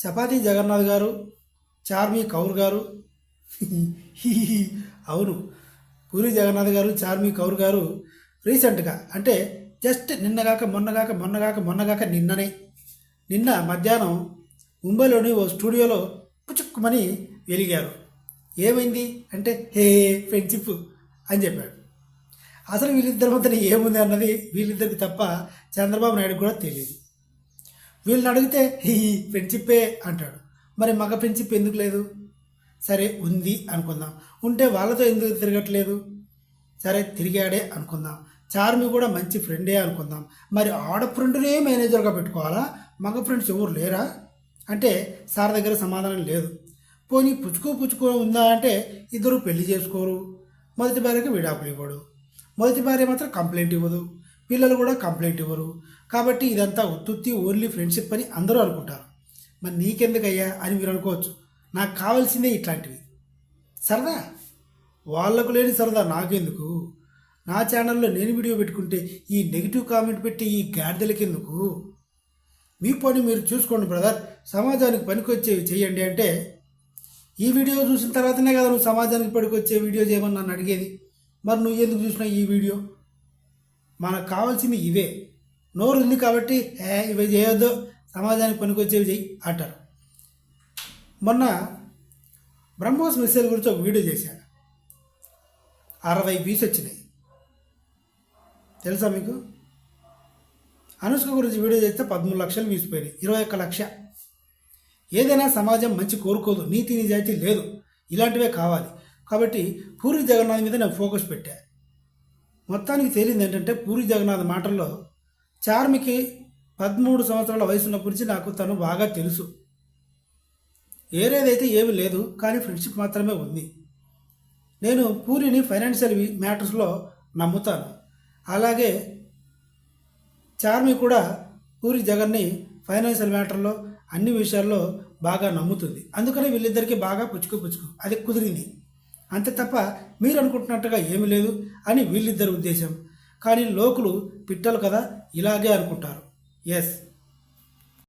చపాతీ జగన్నాథ్ గారు చార్మి కౌర్ గారు. అవును పూరి జగన్నాథ్ గారు చార్మి కౌర్ గారు రీసెంట్గా అంటే జస్ట్ నిన్నగాక మొన్నగాక మొన్నగాక మొన్నగాక నిన్ననే నిన్న మధ్యాహ్నం ముంబైలోని ఓ స్టూడియోలో పుచుక్కుమని వెలిగారు. ఏమైంది అంటే హే ఫ్రెండ్షిప్ అని చెప్పాడు. అసలు వీళ్ళిద్దరి మధ్యన ఏముంది అన్నది వీళ్ళిద్దరికి తప్ప చంద్రబాబు నాయుడు కూడా తెలియదు. వీళ్ళని అడిగితే హీ ఫ్రెండ్షిప్పే అంటాడు. మరి మగ ఫ్రెండ్షిప్ ఎందుకు లేదు? సరే ఉంది అనుకుందాం. ఉంటే వాళ్ళతో ఎందుకు తిరగట్లేదు? సరే తిరిగాడే అనుకుందాం. చార్మి కూడా మంచి ఫ్రెండే అనుకుందాం. మరి ఆడ ఫ్రెండ్నే మేనేజర్గా పెట్టుకోవాలా? మగ ఫ్రెండ్స్ ఎవరు లేరా? అంటే సార్ దగ్గర సమాధానం లేదు. పోనీ పుచ్చుకో పుచ్చుకో ఉందా? అంటే ఇద్దరు పెళ్ళి చేసుకోరు. మొదటి భార్యకి విడాకులు ఇవ్వడు. మొదటి భార్య మాత్రం కంప్లైంట్ ఇవ్వదు. పిల్లలు కూడా కంప్లైంట్ ఇవ్వరు. కాబట్టి ఇదంతా ఉత్తుత్తి ఓన్లీ ఫ్రెండ్షిప్ అని అందరూ అనుకుంటారు. మరి నీకెందుకయ్యా అని మీరు అనుకోవచ్చు. నాకు కావాల్సిందే ఇట్లాంటివి. సరదా? వాళ్ళకు లేని సరదా నాకెందుకు? నా ఛానల్లో నేను వీడియో పెట్టుకుంటే ఈ నెగిటివ్ కామెంట్ పెట్టి ఈ గాడిదలకెందుకు? మీ పని మీరు చూసుకోండి బ్రదర్. సమాజానికి పనికొచ్చేవి చేయండి అంటే ఈ వీడియో చూసిన తర్వాతనే కదా నువ్వు సమాజానికి పనికొచ్చే వీడియో చేయమని నన్ను అడిగేది? మరి నువ్వు ఎందుకు చూసినావు ఈ వీడియో? మనకు కావాల్సింది ఇవే. నోరు ఉంది కాబట్టి ఏ ఇవి చేయొద్దు సమాజానికి పనికొచ్చేవి చెయ్యి అంటారు. మొన్న బ్రహ్మోస్ మిస్సైల్ గురించి ఒక వీడియో చేశాను అరవై వ్యూస్ వచ్చినాయి. తెలుసా మీకు? అనుష్క గురించి వీడియో చేస్తే పదమూడు లక్షలు వ్యూస్ పోయినాయి. ఇరవై ఒక్క లక్ష. ఏదైనా సమాజం మంచి కోరుకోదు. నీతి నిజాయితీ లేదు. ఇలాంటివే కావాలి. కాబట్టి పూరి జగన్నాథ్ మీద నేను ఫోకస్ పెట్టాను మొత్తానికి తేలింది ఏంటంటే పూరి జగన్నాథ్ మాటల్లో చార్మికి పదమూడు సంవత్సరాల వయసు ఉన్నప్పటి నుంచి నాకు తను బాగా తెలుసు. ఏరేదైతే ఏమీ లేదు కానీ ఫ్రెండ్షిప్ మాత్రమే ఉంది. నేను పూరిని ఫైనాన్షియల్ మ్యాటర్స్లో నమ్ముతాను. అలాగే చార్మి కూడా పూరి జగన్ని ఫైనాన్షియల్ మ్యాటర్లో అన్ని విషయాల్లో బాగా నమ్ముతుంది. అందుకని వీళ్ళిద్దరికీ బాగా పుచ్చుకు పుచ్చుకు అది కుదిరింది. అంతే తప్ప మీరు అనుకుంటున్నట్టుగా ఏమీ లేదు అని వీళ్ళిద్దరి ఉద్దేశం. కానీ లోకులు పిట్టలు కదా ఇలాగే అనుకుంటారు. ఎస్